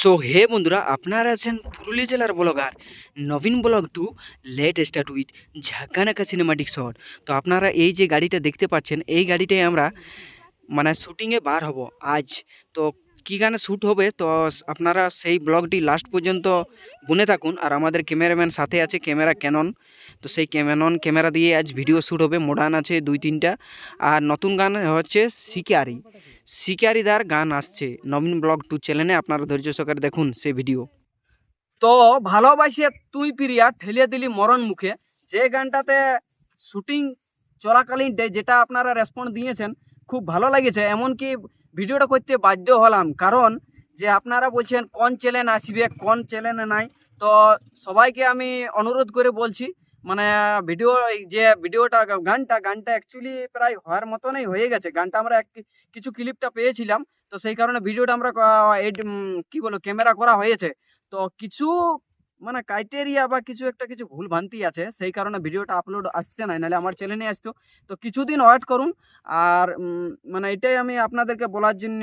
So hey বন্ধুরা, আপনারা আছেন পুরুলিয়া জেলার blogger Nabin blog to let start with Jhakanaka cinematic shot তো আপনারা এই যে গাড়িটা দেখতে পাচ্ছেন, এই গাড়িটাই আমরা মানে শুটিংয়ে বার হব আজ। তো কী গানে শ্যুট হবে, তো আপনারা সেই ব্লগটি লাস্ট পর্যন্ত গুনে থাকুন। আর আমাদের ক্যামেরাম্যান সাথে আছে ক্যামেরা ক্যানন তো সেই ক্যামেনন ক্যামেরা দিয়ে আজ ভিডিও শ্যুট হবে মডার্ন আছে দুই তিনটা। আর নতুন গান হচ্ছে শিকারি। শিকারিদার গান আসছে, নবীন ব্লগ টু চ্যানেলে আপনারা ধৈর্য সহকারে দেখুন সেই ভিডিও তো ভালোবাসে তুই প্রিয়া, ঠেলিয়ে দিলি মরণ মুখে। যে গানটাতে শুটিং চলাকালীন যেটা আপনারা রেসপন্স দিয়েছেন, খুব ভালো লেগেছে। এমনকি ভিডিওটা করতে বাধ্য হলাম। কারণ যে আপনারা বলছেন, কোন চ্যানেল আসবে, কোন চ্যানেলে নাই, তো সবাইকে আমি অনুরোধ করে বলছি মানে ভিডিও যে ভিডিওটা, গানটা গানটা অ্যাকচুয়ালি প্রায় হওয়ার মতনই হয়ে গেছে। গানটা আমরা এক কিছু ক্লিপটা পেয়েছিলাম, তো সেই কারণে ভিডিওটা আমরা কি বলো ক্যামেরা করা হয়েছে। তো কিছু মানে ক্রাইটেরিয়া বা কিছু একটা কিছু ভুল ভ্রান্তি আছে, সেই কারণে ভিডিওটা আপলোড আসছে না, নাহলে আমার চ্যানেলে আসতো। তো কিছুদিন ওয়েট করুন, আর মানে এটাই আমি আপনাদেরকে বলার জন্য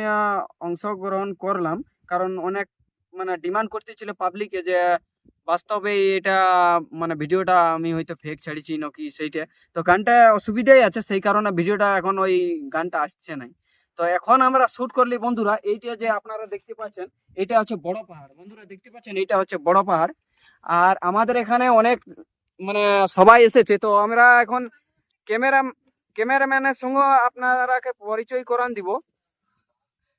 অংশগ্রহণ করলাম। কারণ অনেক মানে ডিমান্ড করতেছিল পাবলিকে যে, বাস্তবে এটা মানে ভিডিওটা আমি হয়তো ফেক ছাড়িছি নাকি সেইটা। তো গানটা অসুবিধাই আছে, সেই কারণে ভিডিওটা এখন ওই গানটা আসছে নাই। তো এখন আমরা শুট করলি বন্ধুরা, এইটা যে আপনারা দেখতে পাচ্ছেন, এটা হচ্ছে বড় পাহাড়। বন্ধুরা দেখতে পাচ্ছেন, এটা হচ্ছে বড় পাহাড়। আর আমাদের এখানে অনেক মানে সবাই এসেছে। তো আমরা এখন ক্যামেরা, ক্যামেরাম্যানের সঙ্গে আপনারাকে পরিচয় করান দিব।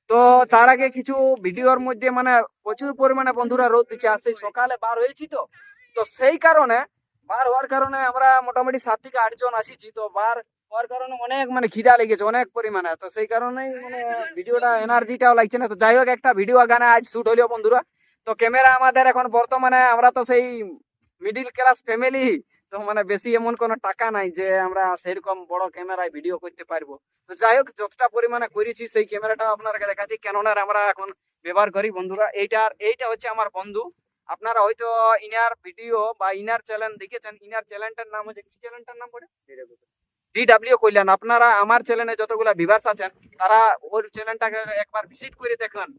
তো তার আগে কিছু ভিডিওর মধ্যে মানে প্রচুর পরিমাণে বন্ধুরা রোদ দিচ্ছে। আর সেই সকালে বার হয়েছি তো। তো সেই কারণে, বার হওয়ার কারণে আমরা মোটামুটি সাত থেকে আটজন আসিছি। তো বার হওয়ার কারণে অনেক মানে খিদা লেগেছে অনেক পরিমাণে। তো সেই কারণেই মানে ভিডিওটা এনার্জিটাও লাগছে না। তো যাই হোক, একটা ভিডিও গানে আজ শুট হলো বন্ধুরা। তো ক্যামেরা আমাদের এখন বর্তমানে, আমরা তো সেই মিডিল ক্লাস ফ্যামিলি তো মানে বেশি এমন কোনো টাকা নাই যে আমরা সেরকম বড় ক্যামেরায় ভিডিও করতে পারব। তো যাই হোক, যতটা পরিমাণে করেছি সেই ক্যামেরাটা আপনাকে দেখাচ্ছি। কেননার আমরা এখন ব্যবহার করি বন্ধুরা এইটার এইটা হচ্ছে আমার বন্ধু। আপনারা হয়তো ইনার ভিডিও বা ইনার চ্যানেল দেখেছেন। ইনার চ্যানেলটার নাম হচ্ছে, কি চ্যানেলটার নাম পড়ে ডিডাব্লিউ কল্যাণ। আপনারা আমার চ্যানেলে যতগুলা ভিভার্স আছেন, তারা ওর চ্যানেলটাকে একবার ভিজিট করে দেখুন।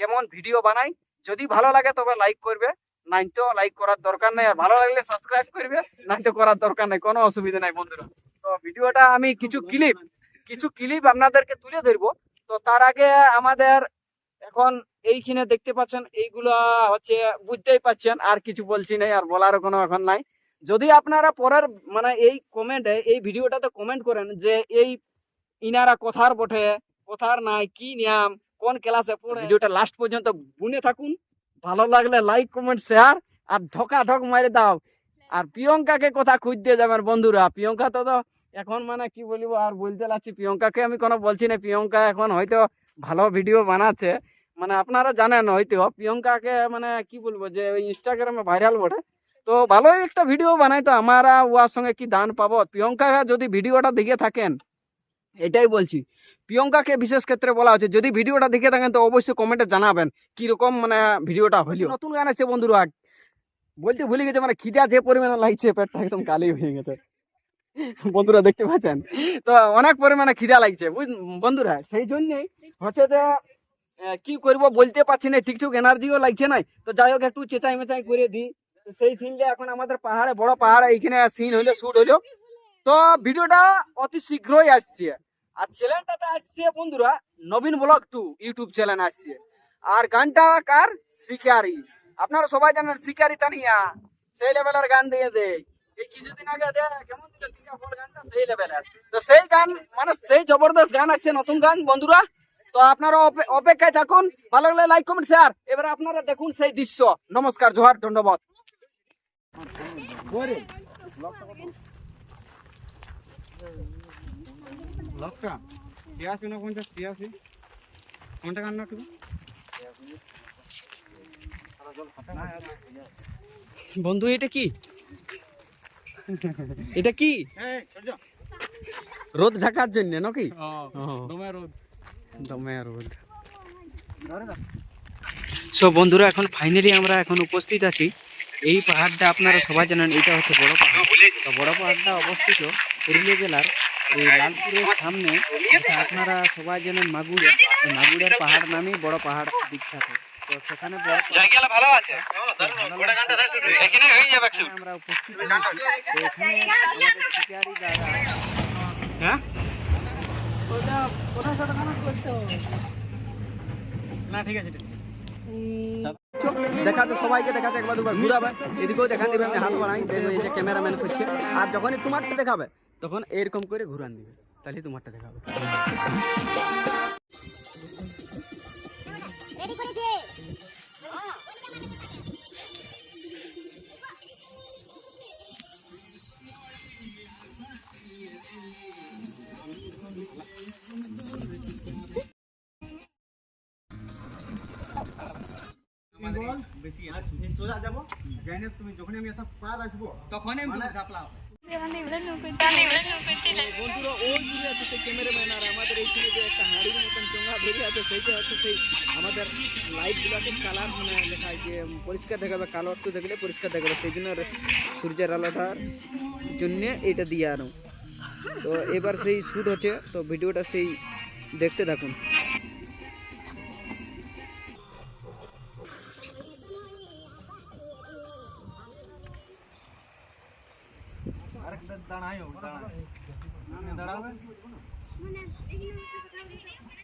কেমন ভিডিও বানাই যদি ভালো লাগে তবে লাইক করবে নাই তো লাইক করার দরকার নাই, আর ভালো লাগলে সাবস্ক্রাইব করবে নাই তো করার দরকার নাই, কোনো অসুবিধা নাই বন্ধুরা। তো ভিডিওটা আমি কিছু ক্লিপ কিছু ক্লিপ আপনাদেরকে তুলে ধরবো। তো তার আগে আমাদের এখন এইখানে দেখতে পাচ্ছেন, এইগুলা হচ্ছে বুঝতেই পাচ্ছেন, আর কিছু বলছি নাই, আর বলার কোনো এখন নাই। যদি আপনারা পরের মানে এই কমেন্টে এই ভিডিওটাতে কমেন্ট করেন যে এই ইনারা কথার বটে, কথার নাই, কি নিয়ম কোন ক্লাসে পড়ে? ভিডিওটা লাস্ট পর্যন্ত গুনে থাকুন। ভালো লাগলে লাইক কমেন্ট শেয়ার আর ঢোকা ঢক মারে দাও। আর প্রিয়ঙ্কাকে কথা খুঁজতে যাবেন বন্ধুরা। প্রিয়ঙ্কা তো এখন মানে কি বলব, আর বলতে লাগছি, প্রিয়ঙ্কাকে আমি কোনো বলছি না। প্রিয়ঙ্কা এখন হয়তো ভালো ভিডিও বানাচ্ছে। মানে আপনারা জানেন হয়তো, প্রিয়ঙ্কাকে মানে কি বলব যে, ওই ইনস্টাগ্রামে ভাইরাল বটে। তো ভালোই একটা ভিডিও বানাই তো, আমরা ওয়ার সঙ্গে কি দান পাবো? প্রিয়ঙ্কা যদি ভিডিওটা দেখে থাকেন এটাই বলছি। প্রিয়ঙ্কাকে বিশেষ ক্ষেত্রে বলা হচ্ছে, যদি ভিডিওটা দেখে থাকেন তো অবশ্যই কমেন্টে জানাবেন কীরকম মানে ভিডিওটা হলো। নতুন গান আছে বন্ধুরা। বলতে ভুলে গেছে মানে খিদা যে পরিমাণে লাগছে, পেটটা একদম কালি হয়ে গেছে। বন্ধুরা দেখতে পাচ্ছেন? তো অনেক পরিমাণে খিদা লাগছে বন্ধুরা, সেই জন্যই হচ্ছে যে কি করব বলতে পারছি না, ঠিকঠাক এনার্জিও লাগছে না। তো যাই হোক, একটু চেঁচাই মেচাই করে দিই। তো সেই সিনটা এখন আমাদের পাহাড়ে, বড় পাহাড়ে, এইখানে সিন হইল শুট হইল তো ভিডিওটা অতি শীঘ্রই আসছে। আর চ্যানেলটাতে আসছে বন্ধুরা Nabin blog two YouTube channel আসছে। আর গানটা কার? শিকারি। আপনারা সবাই জানেন শিকারি তানিয়া। সেই লেভেলের গান দিয়ে দেয় এই কিছুদিন আগে কেমন দিল তিনটা ফোর গানটা? সেই লেভেলের তো সেই গান মানে সেই জবরদস্ত গান আসছে, নতুন গান বন্ধুরা। তো আপনারা অপেক্ষায় থাকুন। ভালো লাগলে লাইক কমেন্ট শেয়ার এবারে আপনারা দেখুন সেই দৃশ্য। নমস্কার, জোহার, ধন্যবাদ। লকটা? ছিয়াশি উনপঞ্চাশ ছিয়াশি কোনটা কান্না একটু বন্ধু এটা কি? এটা কি? রোদ ঢাকার জন্য নাকি? দমে রোদ। দমে রোদ। সো বন্ধুরা এখন ফাইনালি আমরা এখন উপস্থিত আছি। এই পাহাড়টা আপনারা সবাই জানেন এটা হচ্ছে বড় পাহাড়। বড় পাহাড়টা অবস্থিত পুরুলিয়া জেলার এই লালপুরের সামনে আপনারা সবাই জানেন মাগুরে। এই মাগুরের পাহাড় নামেই বড় পাহাড় বিখ্যাত। তো সেখানে ভালো আছে। এখানে হয়ে আমরা উপস্থিত তো এখানে আমাদের শিকারি দাদা হ্যাঁ? ওটা সাথে করতে হবে। না ঠিক আছে ঠিক দেখাচ্ছে সবাইকে দেখাচ্ছে একবার দুবার ঘুরাবে। এদিকেও দেখা দেবে আমি হাত বাড়াই এই যে ক্যামেরাম্যান করছে আর যখনই তোমারটা দেখাবে তখন এরকম করে ঘুরান দিবে। তাহলে তোমারটা দেখাবে বেশি সোজা যাব। যাই না তুমি যখনই আমি এটা পা রাখব তখনই আমি মানে বন্ধুরা ওই দূরে আছে সেই ক্যামেরাম্যান আর আমাদের এইখানে যে একটা হাড়ির মতন চোঙা বেরিয়ে আছে সেইটা হচ্ছে সেই আমাদের লাইটগুলোকে কালার মানে দেখায় যে পরিষ্কার দেখাবে কালো একটু দেখলে পরিষ্কার দেখাবে সেই জন্য রে- সূর্যের আলোটার জন্য এটা দিয়ে আনো তো এবার সেই শ্যুট হচ্ছে তো ভিডিওটা সেই দেখতে থাকুন અંદર દાણા આવ્યો દાણા